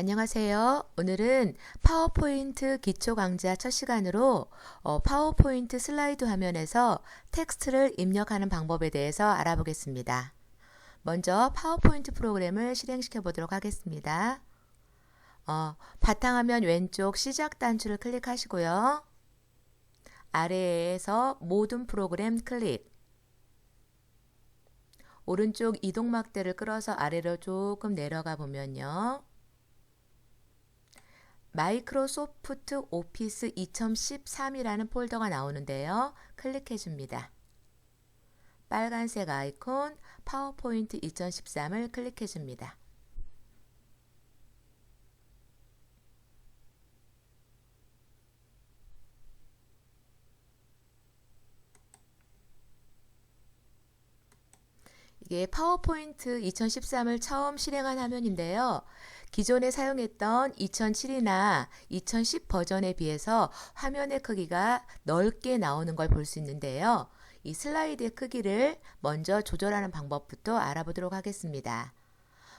안녕하세요. 오늘은 파워포인트 기초 강좌 첫 시간으로 어, 파워포인트 슬라이드 화면에서 텍스트를 입력하는 방법에 대해서 알아보겠습니다. 먼저 파워포인트 프로그램을 실행시켜 보도록 하겠습니다. 어, 바탕화면 왼쪽 시작 단추를 클릭하시고요. 아래에서 모든 프로그램 클릭. 오른쪽 이동 막대를 끌어서 아래로 조금 내려가 보면요. 마이크로소프트 오피스 2013이라는 폴더가 나오는데요. 클릭해 줍니다. 빨간색 아이콘 파워포인트 2013을 클릭해 줍니다. 이게 파워포인트 2013을 처음 실행한 화면인데요. 기존에 사용했던 2007이나 2010 버전에 비해서 화면의 크기가 넓게 나오는 걸 볼 수 있는데요. 이 슬라이드의 크기를 먼저 조절하는 방법부터 알아보도록 하겠습니다.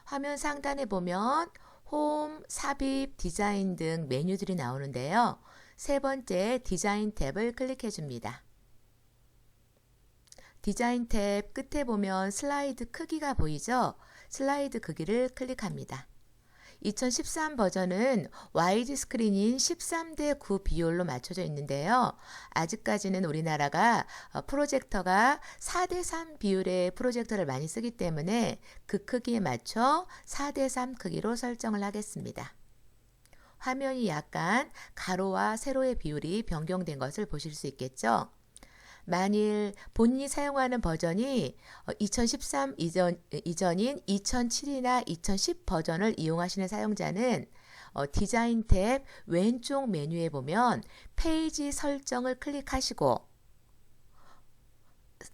화면 상단에 보면 홈, 삽입, 디자인 등 메뉴들이 나오는데요. 세 번째 디자인 탭을 클릭해 줍니다. 디자인 탭 끝에 보면 슬라이드 크기가 보이죠? 슬라이드 크기를 클릭합니다. 2013 버전은 와이드 스크린인 13대 9 비율로 맞춰져 있는데요. 아직까지는 우리나라가 어, 프로젝터가 4대 3 비율의 프로젝터를 많이 쓰기 때문에 그 크기에 맞춰 4대 3 크기로 설정을 하겠습니다. 화면이 약간 가로와 세로의 비율이 변경된 것을 보실 수 있겠죠. 만일 본인이 사용하는 버전이 2013 어, 이전, 이전인 2007이나 2010 버전을 이용하시는 사용자는 어, 디자인 탭 왼쪽 메뉴에 보면 페이지 설정을 클릭하시고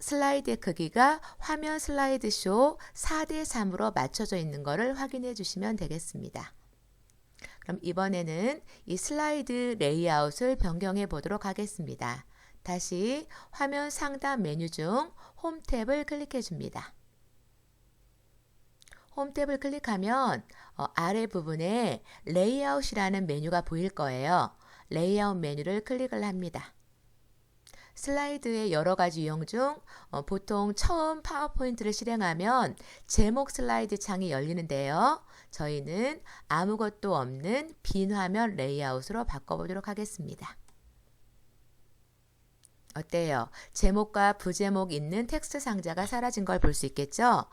슬라이드의 크기가 화면 슬라이드 쇼 4대 3으로 맞춰져 있는 것을 확인해 주시면 되겠습니다. 그럼 이번에는 이 슬라이드 레이아웃을 변경해 보도록 하겠습니다. 다시 화면 상단 메뉴 중 홈 탭을 클릭해 줍니다. 홈 탭을 클릭하면 어, 아래 부분에 레이아웃이라는 메뉴가 보일 거예요. 레이아웃 메뉴를 클릭을 합니다. 슬라이드의 여러 가지 유형 중 어, 보통 처음 파워포인트를 실행하면 제목 슬라이드 창이 열리는데요. 저희는 아무것도 없는 빈 화면 레이아웃으로 바꿔보도록 하겠습니다. 어때요? 제목과 부제목 있는 텍스트 상자가 사라진 걸 볼 수 있겠죠?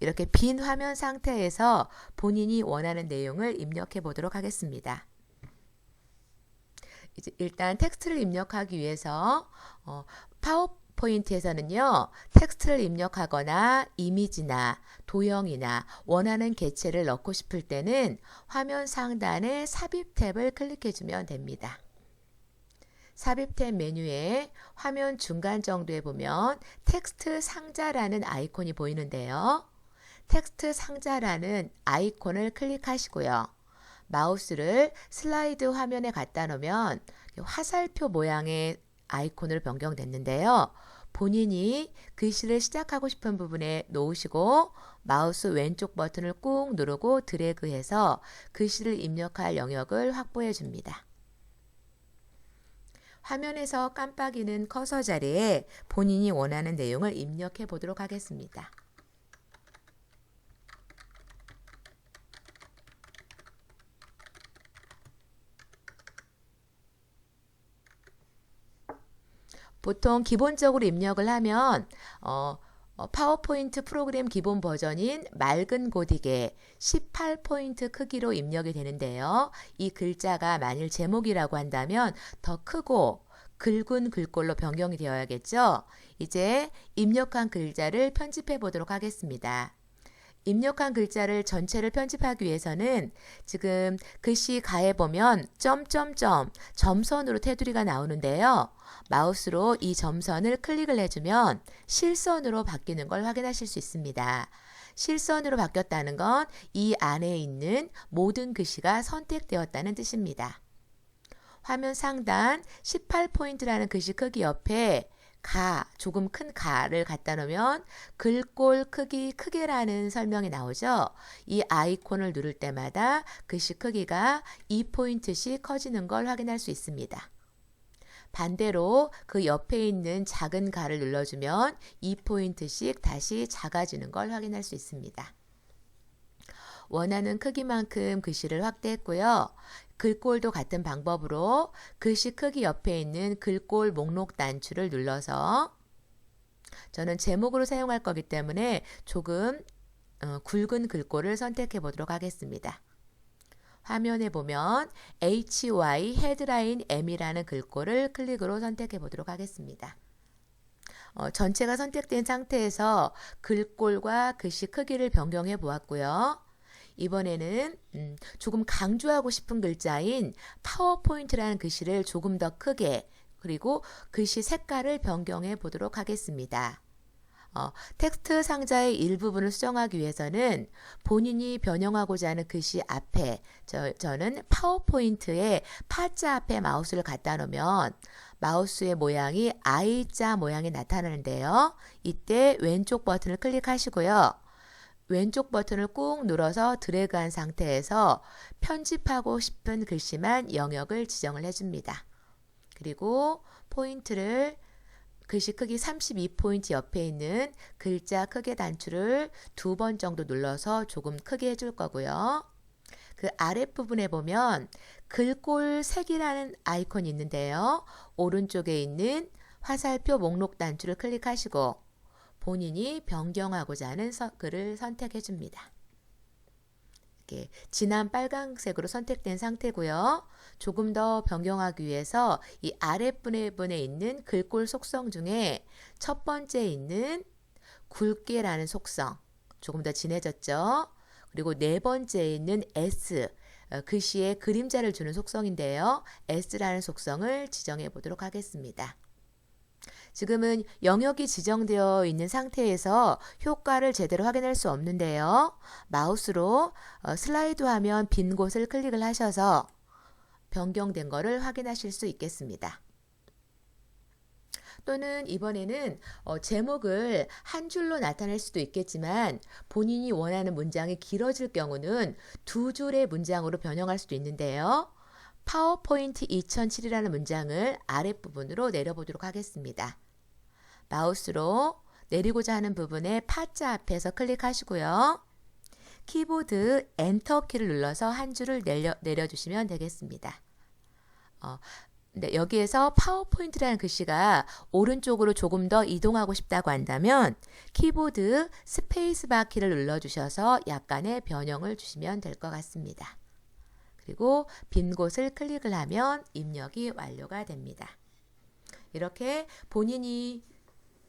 이렇게 빈 화면 상태에서 본인이 원하는 내용을 입력해 보도록 하겠습니다. 이제 일단 텍스트를 입력하기 위해서 어, 파워포인트에서는요, 텍스트를 입력하거나 이미지나 도형이나 원하는 개체를 넣고 싶을 때는 화면 상단에 삽입 탭을 클릭해 주면 됩니다. 삽입템 메뉴에 화면 중간 정도에 보면 텍스트 상자라는 아이콘이 보이는데요. 텍스트 상자라는 아이콘을 클릭하시고요. 마우스를 슬라이드 화면에 갖다 놓으면 화살표 모양의 아이콘으로 변경됐는데요. 본인이 글씨를 시작하고 싶은 부분에 놓으시고 마우스 왼쪽 버튼을 꾹 누르고 드래그해서 글씨를 입력할 영역을 확보해 줍니다. 화면에서 깜빡이는 커서 자리에 본인이 원하는 내용을 입력해 보도록 하겠습니다. 보통 기본적으로 입력을 하면 어, 어, 파워포인트 프로그램 기본 버전인 맑은 고딕에 18포인트 크기로 입력이 되는데요. 이 글자가 만일 제목이라고 한다면 더 크고 굵은 글꼴로 변경이 되어야겠죠. 이제 입력한 글자를 편집해 보도록 하겠습니다. 입력한 글자를 전체를 편집하기 위해서는 지금 글씨 가에 보면 점점점 점선으로 테두리가 나오는데요. 마우스로 이 점선을 클릭을 해주면 실선으로 바뀌는 걸 확인하실 수 있습니다. 실선으로 바뀌었다는 건 이 안에 있는 모든 글씨가 선택되었다는 뜻입니다. 화면 상단 18포인트라는 글씨 크기 옆에 가, 조금 큰 가를 갖다 놓으면 글꼴 크기 크게라는 설명이 나오죠. 이 아이콘을 누를 때마다 글씨 크기가 2포인트씩 커지는 걸 확인할 수 있습니다. 반대로 그 옆에 있는 작은 가를 눌러주면 2포인트씩 다시 작아지는 걸 확인할 수 있습니다. 원하는 크기만큼 글씨를 확대했고요. 글꼴도 같은 방법으로 글씨 크기 옆에 있는 글꼴 목록 단추를 눌러서 저는 제목으로 사용할 거기 때문에 조금 어, 굵은 글꼴을 선택해 보도록 하겠습니다. 화면에 보면 HY 헤드라인 M이라는 글꼴을 클릭으로 선택해 보도록 하겠습니다. 어, 전체가 선택된 상태에서 글꼴과 글씨 크기를 변경해 보았고요. 이번에는 음, 조금 강조하고 싶은 글자인 파워포인트라는 글씨를 조금 더 크게 그리고 글씨 색깔을 변경해 보도록 하겠습니다. 어, 텍스트 상자의 일부분을 수정하기 위해서는 본인이 변형하고자 하는 글씨 앞에 저, 저는 파워포인트에 파자 앞에 마우스를 갖다 놓으면 마우스의 모양이 I자 모양이 나타나는데요. 이때 왼쪽 버튼을 클릭하시고요. 왼쪽 버튼을 꾹 눌러서 드래그한 상태에서 편집하고 싶은 글씨만 영역을 지정을 해줍니다. 그리고 포인트를 글씨 크기 32포인트 옆에 있는 글자 크기 단추를 두 번 정도 눌러서 조금 크게 해줄 거고요. 그 아랫부분에 보면 글꼴 색이라는 아이콘이 있는데요. 오른쪽에 있는 화살표 목록 단추를 클릭하시고 본인이 변경하고자 하는 글을 선택해 줍니다. 이렇게 진한 빨간색으로 선택된 상태고요. 조금 더 변경하기 위해서 이 아랫부분에 있는 글꼴 속성 중에 첫 번째 있는 굵게라는 속성 조금 더 진해졌죠. 그리고 네 번째에 있는 S 어, 글씨에 그림자를 주는 속성인데요. S라는 속성을 지정해 보도록 하겠습니다. 지금은 영역이 지정되어 있는 상태에서 효과를 제대로 확인할 수 없는데요. 마우스로 어, 슬라이드 화면 빈 곳을 클릭을 하셔서 변경된 것을 확인하실 수 있겠습니다. 또는 이번에는 어, 제목을 한 줄로 나타낼 수도 있겠지만 본인이 원하는 문장이 길어질 경우는 두 줄의 문장으로 변형할 수도 있는데요. 파워포인트 2007이라는 문장을 아랫부분으로 내려보도록 하겠습니다. 마우스로 내리고자 하는 부분에 파자 앞에서 클릭하시고요. 키보드 엔터 키를 눌러서 한 줄을 내려, 내려주시면 되겠습니다. 어, 네, 여기에서 파워포인트라는 글씨가 오른쪽으로 조금 더 이동하고 싶다고 한다면 키보드 스페이스바 키를 눌러주셔서 약간의 변형을 주시면 될 것 같습니다. 그리고 빈 곳을 클릭을 하면 입력이 완료가 됩니다. 이렇게 본인이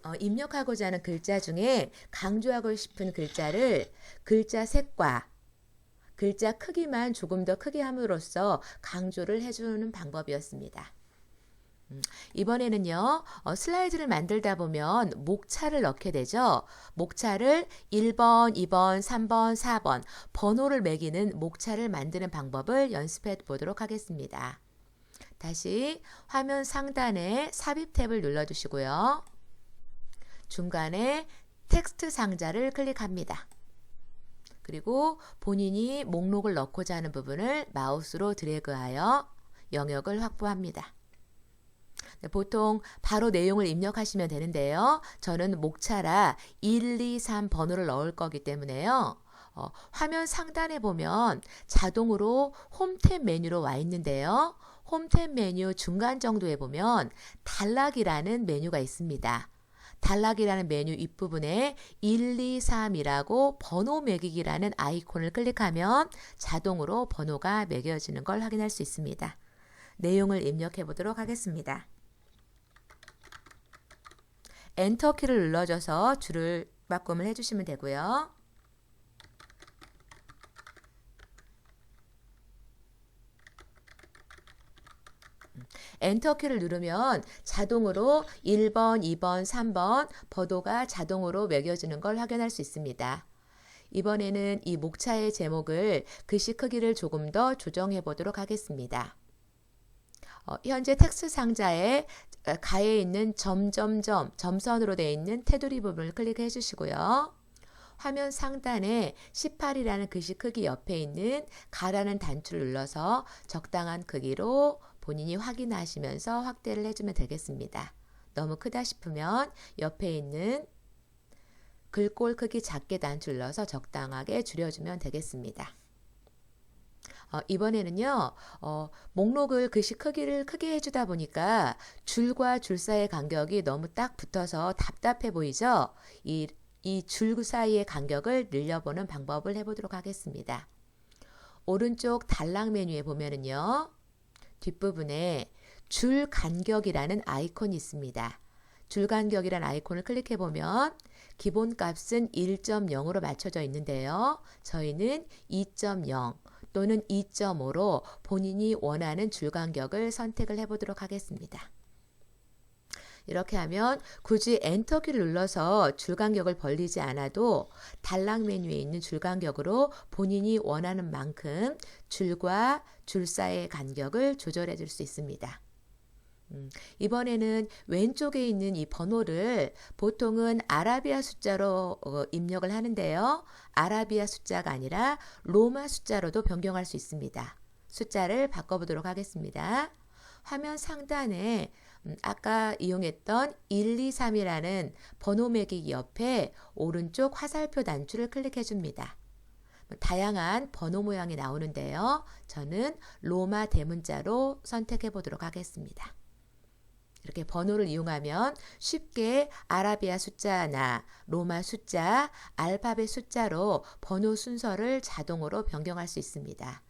어, 입력하고자 하는 글자 중에 강조하고 싶은 글자를 글자 색과 글자 크기만 조금 더 크게 함으로써 강조를 해주는 방법이었습니다. 음, 이번에는요, 어, 슬라이드를 만들다 보면 목차를 넣게 되죠. 목차를 1번, 2번, 3번, 4번 번호를 매기는 목차를 만드는 방법을 연습해 보도록 하겠습니다. 다시 화면 상단에 삽입 탭을 눌러주시고요. 중간에 텍스트 상자를 클릭합니다. 그리고 본인이 목록을 넣고자 하는 부분을 마우스로 드래그하여 영역을 확보합니다. 네, 보통 바로 내용을 입력하시면 되는데요. 저는 목차라 1, 2, 3 번호를 넣을 거기 때문에요. 어, 화면 상단에 보면 자동으로 홈탭 메뉴로 와 있는데요. 홈탭 메뉴 중간 정도에 보면 단락이라는 메뉴가 있습니다. 단락이라는 메뉴 윗부분에 1, 2, 3이라고 번호 매기기라는 아이콘을 클릭하면 자동으로 번호가 매겨지는 걸 확인할 수 있습니다. 내용을 입력해 보도록 하겠습니다. 엔터 키를 눌러줘서 줄을 바꿈을 해주시면 되고요. 엔터 키를 누르면 자동으로 1번, 2번, 3번 번호가 자동으로 매겨지는 걸 확인할 수 있습니다. 이번에는 이 목차의 제목을 글씨 크기를 조금 더 조정해 보도록 하겠습니다. 어, 현재 텍스트 상자에 어, 가에 있는 점점점 점선으로 되어 있는 테두리 부분을 클릭해 주시고요. 화면 상단에 18이라는 글씨 크기 옆에 있는 가라는 단추를 눌러서 적당한 크기로 본인이 확인하시면서 확대를 해주면 되겠습니다. 너무 크다 싶으면 옆에 있는 글꼴 크기 작게 단추 눌러서 적당하게 줄여주면 되겠습니다. 어, 이번에는요, 어, 목록을 글씨 크기를 크게 해주다 보니까 줄과 줄 사이의 간격이 너무 딱 붙어서 답답해 보이죠? 이, 이 줄 사이의 간격을 늘려보는 방법을 해보도록 하겠습니다. 오른쪽 단락 메뉴에 보면은요, 뒷부분에 줄 간격이라는 아이콘이 있습니다. 줄 간격이라는 아이콘을 클릭해 보면 기본 값은 1.0으로 맞춰져 있는데요. 저희는 2.0 또는 2.5로 본인이 원하는 줄 간격을 선택을 해 보도록 하겠습니다. 이렇게 하면 굳이 엔터키를 눌러서 줄 간격을 벌리지 않아도 단락 메뉴에 있는 줄 간격으로 본인이 원하는 만큼 줄과 줄 사이의 간격을 조절해 줄 수 있습니다. 음, 이번에는 왼쪽에 있는 이 번호를 보통은 아라비아 숫자로 어, 입력을 하는데요. 아라비아 숫자가 아니라 로마 숫자로도 변경할 수 있습니다. 숫자를 바꿔보도록 하겠습니다. 화면 상단에 음, 아까 이용했던 1, 2, 3이라는 번호 매기기 옆에 오른쪽 화살표 단추를 클릭해 줍니다. 다양한 번호 모양이 나오는데요. 저는 로마 대문자로 선택해 보도록 하겠습니다. 이렇게 번호를 이용하면 쉽게 아라비아 숫자나 로마 숫자, 알파벳 숫자로 번호 순서를 자동으로 변경할 수 있습니다.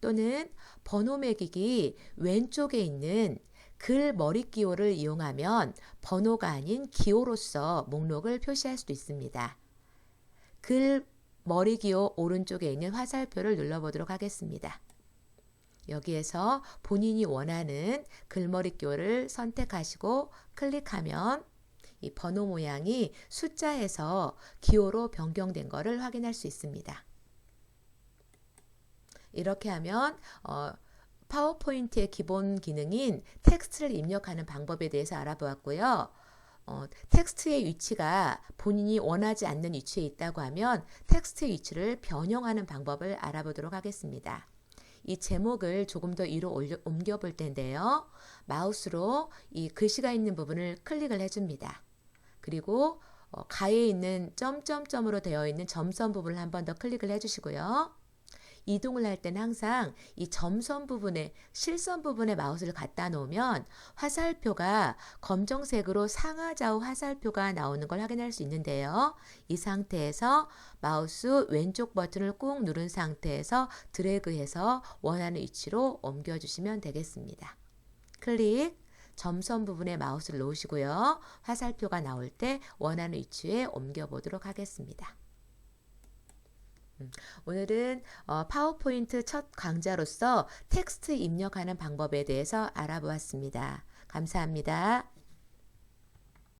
또는 번호 매기기 왼쪽에 있는 글 머리 기호를 이용하면 번호가 아닌 기호로서 목록을 표시할 수도 있습니다. 글 머리 기호 오른쪽에 있는 화살표를 눌러보도록 하겠습니다. 여기에서 본인이 원하는 글머리 기호를 선택하시고 클릭하면 이 번호 모양이 숫자에서 기호로 변경된 것을 확인할 수 있습니다. 이렇게 하면 어, 파워포인트의 기본 기능인 텍스트를 입력하는 방법에 대해서 알아보았고요. 어, 텍스트의 위치가 본인이 원하지 않는 위치에 있다고 하면 텍스트의 위치를 변형하는 방법을 알아보도록 하겠습니다. 이 제목을 조금 더 위로 올려, 옮겨 볼 텐데요. 마우스로 이 글씨가 있는 부분을 클릭을 해줍니다. 그리고 어, 가에 있는 점점점으로 되어 있는 점선 부분을 한 번 더 클릭을 해주시고요. 이동을 할 때는 항상 이 점선 부분에 실선 부분에 마우스를 갖다 놓으면 화살표가 검정색으로 상하좌우 화살표가 나오는 걸 확인할 수 있는데요. 이 상태에서 마우스 왼쪽 버튼을 꾹 누른 상태에서 드래그해서 원하는 위치로 옮겨 주시면 되겠습니다. 클릭 점선 부분에 마우스를 놓으시고요. 화살표가 나올 때 원하는 위치에 옮겨 보도록 하겠습니다. 음, 오늘은 어, 파워포인트 첫 강좌로서 텍스트 입력하는 방법에 대해서 알아보았습니다. 감사합니다.